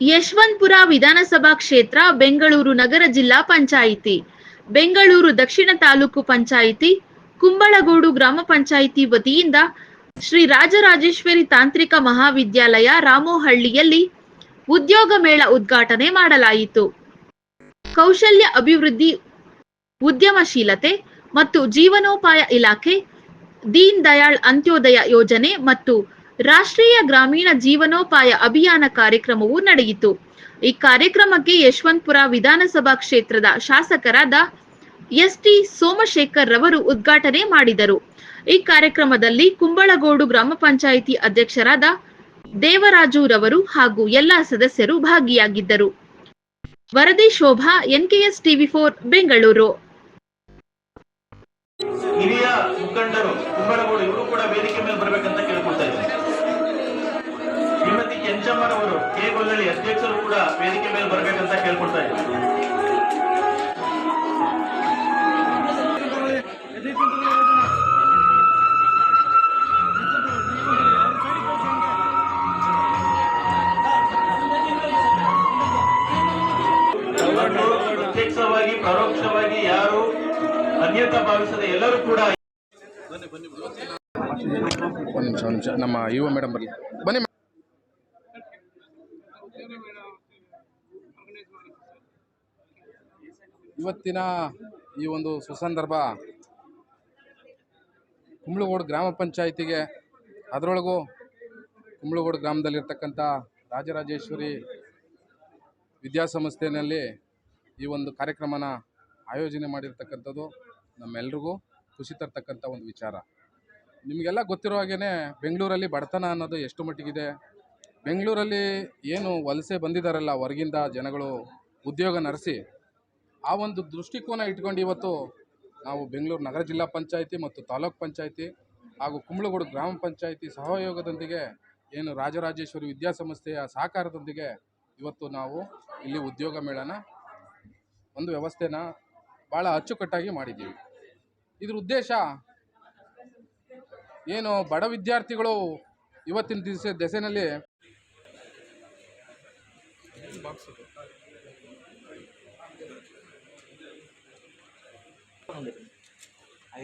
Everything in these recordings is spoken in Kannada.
ಯಶವಂತಪುರ ವಿಧಾನಸಭಾ ಕ್ಷೇತ್ರ, ಬೆಂಗಳೂರು ನಗರ ಜಿಲ್ಲಾ ಪಂಚಾಯಿತಿ. ಬೆಂಗಳೂರು ದಕ್ಷಿಣ ತಾಲೂಕು ಪಂಚಾಯಿತಿ, ಕುಂಬಳಗೋಡು ಗ್ರಾಮ ಪಂಚಾಯಿತಿ ವತಿಯಿಂದ ಶ್ರೀ ರಾಜರಾಜೇಶ್ವರಿ ತಾಂತ್ರಿಕ ಮಹಾವಿದ್ಯಾಲಯ, ರಾಮೋಹಳ್ಳಿಯಲ್ಲಿ ಉದ್ಯೋಗ ಮೇಳ ಉದ್ಘಾಟನೆ ಮಾಡಲಾಯಿತು. ಕೌಶಲ್ಯ ಅಭಿವೃದ್ಧಿ, ಉದ್ಯಮಶೀಲತೆ ಮತ್ತು ಜೀವನೋಪಾಯ ಇಲಾಖೆ ದೀನ್ ದಯಾಳ್ ಅಂತ್ಯೋದಯ ಯೋಜನೆ ಮತ್ತು ರಾಷ್ಟ್ರೀಯ ಗ್ರಾಮೀಣ ಜೀವನೋಪಾಯ ಅಭಿಯಾನ ಕಾರ್ಯಕ್ರಮವು ನಡೆಯಿತು. ಈ ಕಾರ್ಯಕ್ರಮಕ್ಕೆ ಯಶವಂತಪುರ ವಿಧಾನಸಭಾ ಕ್ಷೇತ್ರದ ಶಾಸಕರಾದ ಎಸ್ ಟಿ ಸೋಮಶೇಖರ್ ರವರು ಉದ್ಘಾಟನೆ ಮಾಡಿದರು. ಈ ಕಾರ್ಯಕ್ರಮದಲ್ಲಿ ಕುಂಬಳಗೋಡು ಗ್ರಾಮ ಪಂಚಾಯಿತಿ ಅಧ್ಯಕ್ಷರಾದ ದೇವರಾಜು ರವರು ಹಾಗೂ ಎಲ್ಲಾ ಸದಸ್ಯರು ಭಾಗಿಯಾಗಿದ್ದರು. ವರದಿ Shobha, NKS TV four, Bengaluru. ಹಿರಿಯ ಮುಖಂಡರು ಕುಂಬಳಗೋಡು, ಇವರು ಕೂಡ ವೇದಿಕೆ ಮೇಲೆ ಬರಬೇಕಂತ ಶ್ರೀಮತಿ ಕೆಂಚಮ್ಮರವರು ಕೆ ಗೊಲ್ಲಳ್ಳಿ ಅಧ್ಯಕ್ಷರು ಕೂಡ ವೇದಿಕೆ ಮೇಲೆ ಬರಬೇಕಂತ ಕೇಳ್ಕೊಡ್ತಾ ಇದ್ದಾರೆ. ಪ್ರತ್ಯಕ್ಷವಾಗಿ ಪರೋಕ್ಷವಾಗಿ ಯಾರು ಅನ್ಯತಾ ಭಾವಿಸದ ಎಲ್ಲರೂ ಕೂಡ ಒಂದು ನಿಮಿಷ ಒಂದು ನಿಮಿಷ. ನಮ್ಮ ಯುವ ಮೇಡಮ್ ಬರಲಿ. ಬನ್ನಿ ಮೇಡಮ್. ಇವತ್ತಿನ ಈ ಒಂದು ಸುಸಂದರ್ಭ ಕುಂಬಳಗೋಡು ಗ್ರಾಮ ಪಂಚಾಯಿತಿಗೆ, ಅದರೊಳಗೂ ಕುಂಬಳಗೋಡು ಗ್ರಾಮದಲ್ಲಿರ್ತಕ್ಕಂಥ ರಾಜರಾಜೇಶ್ವರಿ ವಿದ್ಯಾಸಂಸ್ಥೆಯಲ್ಲಿ ಈ ಒಂದು ಕಾರ್ಯಕ್ರಮನ ಆಯೋಜನೆ ಮಾಡಿರ್ತಕ್ಕಂಥದ್ದು ನಮ್ಮೆಲ್ರಿಗೂ ಖುಷಿ ತರ್ತಕ್ಕಂಥ ಒಂದು ವಿಚಾರ. ನಿಮಗೆಲ್ಲ ಗೊತ್ತಿರೋ ಹಾಗೇ ಬೆಂಗಳೂರಲ್ಲಿ ಬಡತನ ಅನ್ನೋದು ಎಷ್ಟು ಮಟ್ಟಿಗಿದೆ ಬೆಂಗಳೂರಲ್ಲಿ ಏನು ವಲಸೆ ಬಂದಿದ್ದಾರಲ್ಲ ಹೊರಗಿಂದ ಜನಗಳು ಉದ್ಯೋಗ ನಡೆಸಿ, ಆ ಒಂದು ದೃಷ್ಟಿಕೋನ ಇಟ್ಕೊಂಡು ಇವತ್ತು ನಾವು ಬೆಂಗಳೂರು ನಗರ ಜಿಲ್ಲಾ ಪಂಚಾಯಿತಿ ಮತ್ತು ತಾಲೂಕ್ ಪಂಚಾಯಿತಿ ಹಾಗೂ ಕುಂಬಳಗೋಡು ಗ್ರಾಮ ಪಂಚಾಯಿತಿ ಸಹಯೋಗದೊಂದಿಗೆ ಏನು ರಾಜರಾಜೇಶ್ವರಿ ವಿದ್ಯಾಸಂಸ್ಥೆಯ ಸಹಕಾರದೊಂದಿಗೆ ಇವತ್ತು ನಾವು ಇಲ್ಲಿ ಉದ್ಯೋಗ ಮೇಳನ ಒಂದು ವ್ಯವಸ್ಥೆನ ಭಾಳ ಅಚ್ಚುಕಟ್ಟಾಗಿ ಮಾಡಿದ್ದೀವಿ. ಇದ್ರ ಉದ್ದೇಶ ಏನು ಬಡ ವಿದ್ಯಾರ್ಥಿಗಳು ಇವತ್ತಿನ ದಿವಸ ದೆಸೆನಲ್ಲಿ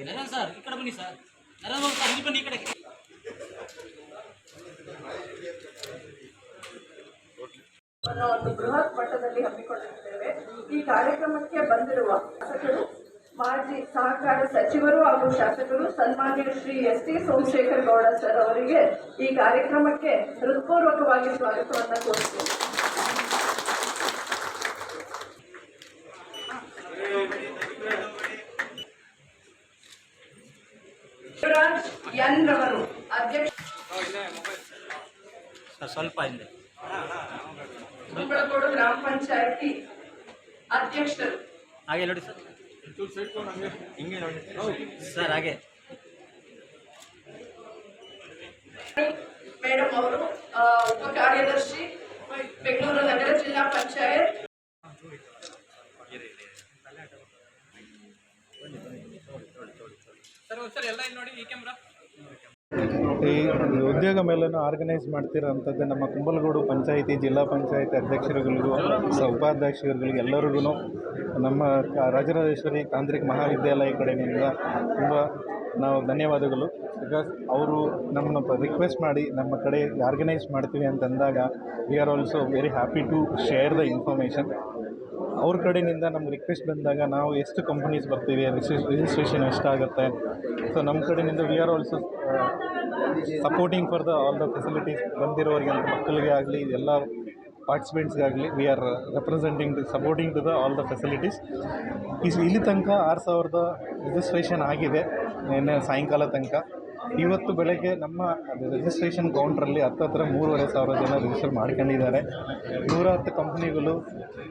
ನರನ್ ಸರ್ ಈ ಕಡೆ ಬನ್ನಿ ಸರ್. ನರನ್ ಸರ್ ಇಲ್ಲಿ ಬನ್ನಿ ಈ ಕಡೆ. ಅನ್ನೋ ಒಂದು ಬೃಹತ್ ಮಟ್ಟದಲ್ಲಿ ಹಮ್ಮಿಕೊಂಡಿದ್ದೇವೆ. ಈ ಕಾರ್ಯಕ್ರಮಕ್ಕೆ ಬಂದಿರುವ ಶಾಸಕರು ಮಾಜಿ ಸಹಕಾರ ಸಚಿವರು ಹಾಗೂ ಶಾಸಕರು ಸನ್ಮಾನ್ಯ Shri S T Somashekhar Gowda sir ಅವರಿಗೆ ಈ ಕಾರ್ಯಕ್ರಮಕ್ಕೆ ಹೃತ್ಪೂರ್ವಕವಾಗಿ ಸ್ವಾಗತವನ್ನು ಕೋರುತ್ತೇನೆ. ಎನ್ ರವರು ಅಧ್ಯಕ್ಷ ಸರ್ ಸ್ವಲ್ಪ ಹಿಂದೆ. ಕುಂಬಳಗೋಡು ಗ್ರಾಮ ಪಂಚಾಯತಿ ಅಧ್ಯಕ್ಷರು. ಹಾಗೆ ನೋಡಿ ಸರ್. ಹಿಂಗೆ ನೋಡಿ. ಸರ್ ಹಾಗೆ. ಮೇಡಮ್ ಅವರು ಉಪ ಕಾರ್ಯದರ್ಶಿ ಬೆಂಗಳೂರು ನಗರ ಜಿಲ್ಲಾ ಪಂಚಾಯತ್. ಈ ಉದ್ಯೋಗ ಮೇಳನ್ನು ಆರ್ಗನೈಸ್ ಮಾಡ್ತಿರೋಂಥದ್ದು ನಮ್ಮ ಕುಂಬಲಗೂಡು ಪಂಚಾಯಿತಿ, ಜಿಲ್ಲಾ ಪಂಚಾಯತಿ ಅಧ್ಯಕ್ಷರುಗಳಿಗೂ ಸ ಉಪಾಧ್ಯಕ್ಷರುಗಳಿಗೂ ಎಲ್ಲರಿಗೂ ನಮ್ಮ ರಾಜರಾಜೇಶ್ವರಿ ತಾಂತ್ರಿಕ ಮಹಾವಿದ್ಯಾಲಯ ಕಡೆಯಿಂದ ತುಂಬ ನಾವು ಧನ್ಯವಾದಗಳು. ಬಿಕಾಸ್ ಅವರು ನಮ್ಮನ್ನ ರಿಕ್ವೆಸ್ಟ್ ಮಾಡಿ ನಮ್ಮ ಕಡೆ ಆರ್ಗನೈಸ್ ಮಾಡ್ತೀವಿ ಅಂತಂದಾಗ we are also very happy to share the information ಅವ್ರ ಕಡೆಯಿಂದ ನಮ್ಗೆ ರಿಕ್ವೆಸ್ಟ್ ಬಂದಾಗ ನಾವು ಎಷ್ಟು ಕಂಪ್ನೀಸ್ ಬರ್ತೀವಿ ರಿಜಿಸ್ಟ್ರೇಷನ್ ಎಷ್ಟಾಗುತ್ತೆ ಸೊ ನಮ್ಮ ಕಡೆಯಿಂದ we are also supporting for the all the facilities ಬಂದಿರೋರಿಗೆ ಮಕ್ಕಳಿಗೆ ಆಗಲಿ, ಎಲ್ಲ ಪಾರ್ಟಿಸಿಪೆಂಟ್ಸ್ಗಾಗಲಿ we are representing supporting to the all the facilities is ಇಲ್ಲಿ ತನಕ ಆರು ಸಾವಿರದ ರಿಜಿಸ್ಟ್ರೇಷನ್ ಆಗಿದೆ. ನಿನ್ನೆ ಸಾಯಂಕಾಲ ತನಕ. ಇವತ್ತು ಬೆಳಗ್ಗೆ ನಮ್ಮ ರಿಜಿಸ್ಟ್ರೇಷನ್ ಕೌಂಟ್ರಲ್ಲಿ ಹತ್ತತ್ರ ಮೂರುವರೆ ಸಾವಿರ ಜನ ರಿಜಿಸ್ಟರ್ ಮಾಡ್ಕೊಂಡಿದ್ದಾರೆ. ನೂರ ಹತ್ತು ಕಂಪ್ನಿಗಳು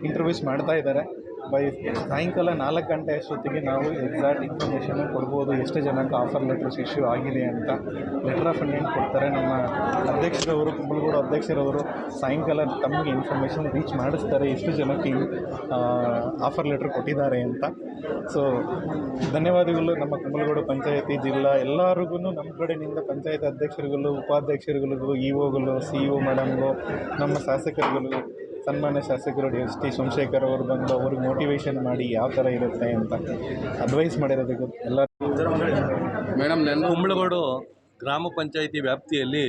ಇಂಟರ್ವ್ಯೂಸ್ ಮಾಡ್ತಾ ಇದ್ದಾರೆ. ಬೈ ಸಾಯಂಕಾಲ ನಾಲ್ಕು ಗಂಟೆ ಅಷ್ಟೊತ್ತಿಗೆ ನಾವು ಎಕ್ಸಾಕ್ಟ್ ಇನ್ಫಾರ್ಮೇಷನ್ ಕೊಡ್ಬೋದು. ಎಷ್ಟು ಜನಕ್ಕೆ ಆಫರ್ ಲೆಟರ್ಸ್ ಇಶ್ಯೂ ಆಗಿದೆ ಅಂತ ಲೆಟರ್ ಆಫ್ ಅಂಡ್ ಕೊಡ್ತಾರೆ. ನಮ್ಮ ಅಧ್ಯಕ್ಷರವರು, ಕುಂಬಳಗೂಡು ಅಧ್ಯಕ್ಷರವರು ಸಾಯಂಕಾಲ ತಮಗೆ ಇನ್ಫಾರ್ಮೇಷನ್ ರೀಚ್ ಮಾಡಿಸ್ತಾರೆ. ಎಷ್ಟು ಜನಕ್ಕೆ ಆಫರ್ ಲೆಟರ್ ಕೊಟ್ಟಿದ್ದಾರೆ ಅಂತ. ಸೊ ಧನ್ಯವಾದಗಳು ನಮ್ಮ ಕುಂಬಳಗೂಡು ಪಂಚಾಯತಿ, ಜಿಲ್ಲಾ ಎಲ್ಲರಿಗೂ. ನಮ್ಮ ಕಡೆಯಿಂದ ಪಂಚಾಯತ್ ಅಧ್ಯಕ್ಷರುಗಳು ಉಪಾಧ್ಯಕ್ಷರುಗಳಿಗೂ ಒಗಳು ಸಿ ಇ ಒ ಮೇಡಮ್ಗೂ ನಮ್ಮ ಶಾಸಕರುಗಳು. ಸನ್ಮಾನ್ಯ ಶಾಸಕರು ಎಸ್ ಟಿ ಸೋಮಶೇಖರ್ ಅವರು ಬಂದು ಅವ್ರಿಗೆ ಮೋಟಿವೇಶನ್ ಮಾಡಿ ಯಾವ ಥರ ಇರುತ್ತೆ ಅಂತ ಅಡ್ವೈಸ್ ಮಾಡಿರೋದಕ್ಕೆ ಎಲ್ಲ ಮೇಡಮ್ ನನ್ನ ಕುಂಬಳಗೋಡು ಗ್ರಾಮ ಪಂಚಾಯಿತಿ ವ್ಯಾಪ್ತಿಯಲ್ಲಿ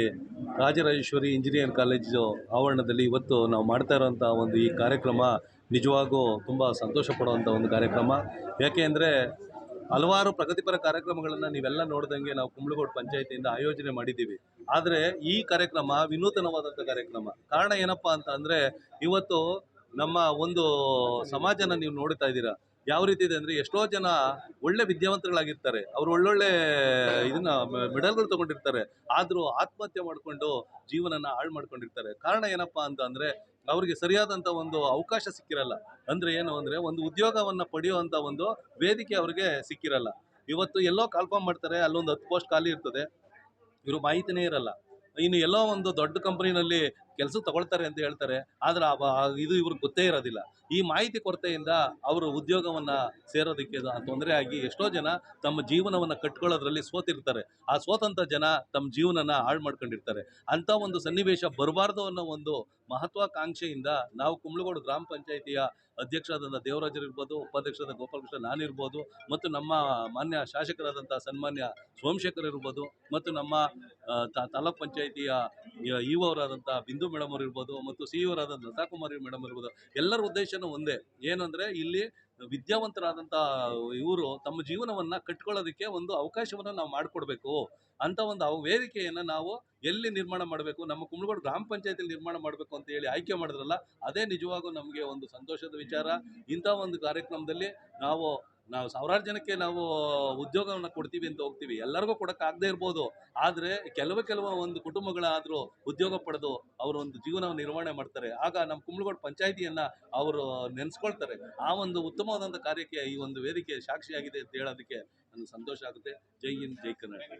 ರಾಜರಾಜೇಶ್ವರಿ ಇಂಜಿನಿಯರ್ ಕಾಲೇಜು ಆವರಣದಲ್ಲಿ ಇವತ್ತು ನಾವು ಮಾಡ್ತಾ ಇರೋಂಥ ಒಂದು ಈ ಕಾರ್ಯಕ್ರಮ ನಿಜವಾಗೂ ತುಂಬ ಸಂತೋಷ ಪಡುವಂಥ ಒಂದು ಕಾರ್ಯಕ್ರಮ. ಯಾಕೆ ಅಂದರೆ ಹಲವಾರು ಪ್ರಗತಿಪರ ಕಾರ್ಯಕ್ರಮಗಳನ್ನು ನೀವೆಲ್ಲ ನೋಡ್ದಂಗೆ ನಾವು ಕುಂಬಳಗೋಡು ಪಂಚಾಯಿತಿಯಿಂದ ಆಯೋಜನೆ ಮಾಡಿದ್ದೀವಿ. ಆದರೆ ಈ ಕಾರ್ಯಕ್ರಮ ವಿನೂತನವಾದಂಥ ಕಾರ್ಯಕ್ರಮ. ಕಾರಣ ಏನಪ್ಪ ಅಂತ ಅಂದರೆ, ಇವತ್ತು ನಮ್ಮ ಒಂದು ಸಮಾಜನ ನೀವು ನೋಡ್ತಾ ಇದ್ದೀರಾ. ಯಾವ ರೀತಿ ಇದೆ ಅಂದರೆ ಎಷ್ಟೋ ಜನ ಒಳ್ಳೆ ವಿದ್ಯಾವಂತರುಗಳಾಗಿರ್ತಾರೆ. ಅವರು ಒಳ್ಳೊಳ್ಳೆ ಇದನ್ನ ಮೆಡಲ್ಗಳು ತಗೊಂಡಿರ್ತಾರೆ. ಆದರೂ ಆತ್ಮಹತ್ಯೆ ಮಾಡಿಕೊಂಡು ಜೀವನನ ಹಾಳು ಮಾಡ್ಕೊಂಡಿರ್ತಾರೆ. ಕಾರಣ ಏನಪ್ಪ ಅಂತ ಅಂದರೆ ಅವರಿಗೆ ಸರಿಯಾದಂಥ ಒಂದು ಅವಕಾಶ ಸಿಕ್ಕಿರಲ್ಲ. ಅಂದರೆ ಏನು ಅಂದರೆ ಒಂದು ಉದ್ಯೋಗವನ್ನು ಪಡೆಯುವಂಥ ಒಂದು ವೇದಿಕೆ ಅವರಿಗೆ ಸಿಕ್ಕಿರಲ್ಲ. ಇವತ್ತು ಎಲ್ಲೋ ಕಾಲ್ಫಾರ್ಮ್ ಮಾಡ್ತಾರೆ, ಅಲ್ಲೊಂದು ಹತ್ತು ಪೋಸ್ಟ್ ಖಾಲಿ ಇರ್ತದೆ. ಇವರು ಮಾಹಿತಿನೇ ಇರಲ್ಲ. ಇನ್ನು ಎಲ್ಲೋ ಒಂದು ದೊಡ್ಡ ಕಂಪನಿನಲ್ಲಿ ಕೆಲಸ ತಗೊಳ್ತಾರೆ ಅಂತ ಹೇಳ್ತಾರೆ. ಆದರೆ ಇದು ಇವ್ರಿಗೆ ಗೊತ್ತೇ ಇರೋದಿಲ್ಲ. ಈ ಮಾಹಿತಿ ಕೊರತೆಯಿಂದ ಅವರು ಉದ್ಯೋಗವನ್ನು ಸೇರೋದಕ್ಕೆ ತೊಂದರೆ ಆಗಿ ಎಷ್ಟೋ ಜನ ತಮ್ಮ ಜೀವನವನ್ನು ಕಟ್ಕೊಳ್ಳೋದ್ರಲ್ಲಿ ಸೋತಿರ್ತಾರೆ. ಆ ಸೋತಂಥ ಜನ ತಮ್ಮ ಜೀವನನ ಹಾಳು ಮಾಡ್ಕೊಂಡಿರ್ತಾರೆ. ಅಂಥ ಒಂದು ಸನ್ನಿವೇಶ ಬರಬಾರ್ದು ಅನ್ನೋ ಒಂದು ಮಹತ್ವಾಕಾಂಕ್ಷೆಯಿಂದ ನಾವು ಕುಂಬ್ಳಗೋಡು ಗ್ರಾಮ ಪಂಚಾಯಿತಿಯ ಅಧ್ಯಕ್ಷರಾದಂಥ ದೇವರಾಜರು ಇರ್ಬೋದು, ಉಪಾಧ್ಯಕ್ಷರಾದ ಗೋಪಾಲಕೃಷ್ಣ ನಾನಿರ್ಬೋದು ಮತ್ತು ನಮ್ಮ ಮಾನ್ಯ ಶಾಸಕರಾದಂಥ ಸನ್ಮಾನ್ಯ ಸೋಮಶೇಖರ್ ಇರ್ಬೋದು, ಮತ್ತು ನಮ್ಮ ತಾಲೂಕ್ ಪಂಚಾಯಿತಿಯ ಇ ಅವರಾದಂಥ ಬಿಂದು ಮೇಡಮ್ ಅವರು ಇರ್ಬೋದು ಮತ್ತು ಸಿ ಇವರಾದಂಥ ಲತಾಕುಮಾರಿ ಮೇಡಮ್ ಇರ್ಬೋದು, ಎಲ್ಲರ ಉದ್ದೇಶನೂ ಒಂದೇ. ಏನಂದರೆ ಇಲ್ಲಿ ವಿದ್ಯಾವಂತರಾದಂಥ ಇವರು ತಮ್ಮ ಜೀವನವನ್ನು ಕಟ್ಕೊಳ್ಳೋದಕ್ಕೆ ಒಂದು ಅವಕಾಶವನ್ನು ನಾವು ಮಾಡಿಕೊಡ್ಬೇಕು ಅಂತ ಒಂದು ಅವ ವೇದಿಕೆಯನ್ನು ನಾವು ಎಲ್ಲಿ ನಿರ್ಮಾಣ ಮಾಡಬೇಕು, ನಮ್ಮ ಕುಂಬಳಗೋಡು ಗ್ರಾಮ ಪಂಚಾಯತಿಯಲ್ಲಿ ನಿರ್ಮಾಣ ಮಾಡಬೇಕು ಅಂತ ಹೇಳಿ ಆಯ್ಕೆ ಮಾಡಿದ್ರಲ್ಲ, ಅದೇ ನಿಜವಾಗೂ ನಮಗೆ ಒಂದು ಸಂತೋಷದ ವಿಚಾರ. ಇಂಥ ಒಂದು ಕಾರ್ಯಕ್ರಮದಲ್ಲಿ ನಾವು ನಾವು ಸಾವಿರಾರು ಜನಕ್ಕೆ ನಾವು ಉದ್ಯೋಗವನ್ನು ಕೊಡ್ತೀವಿ ಅಂತ ಹೋಗ್ತೀವಿ. ಎಲ್ಲರಿಗೂ ಕೊಡೋಕ್ಕಾಗದೇ ಇರ್ಬೋದು. ಆದರೆ ಕೆಲವು ಕೆಲವು ಒಂದು ಕುಟುಂಬಗಳಾದರೂ ಉದ್ಯೋಗ ಪಡೆದು ಅವರು ಒಂದು ಜೀವನವನ್ನು ನಿರ್ವಹಣೆ ಮಾಡ್ತಾರೆ. ಆಗ ನಮ್ಮ ಕುಂಬಳಗೋಡು ಪಂಚಾಯಿತಿಯನ್ನು ಅವರು ನೆನೆಸ್ಕೊಳ್ತಾರೆ. ಆ ಒಂದು ಉತ್ತಮವಾದಂಥ ಕಾರ್ಯಕ್ಕೆ ಈ ಒಂದು ವೇದಿಕೆ ಸಾಕ್ಷಿಯಾಗಿದೆ ಅಂತ ಹೇಳೋದಕ್ಕೆ ನನಗೆ ಸಂತೋಷ ಆಗುತ್ತೆ. ಜೈ ಹಿಂದ್, ಜೈ ಕರ್ನಾಟಕ.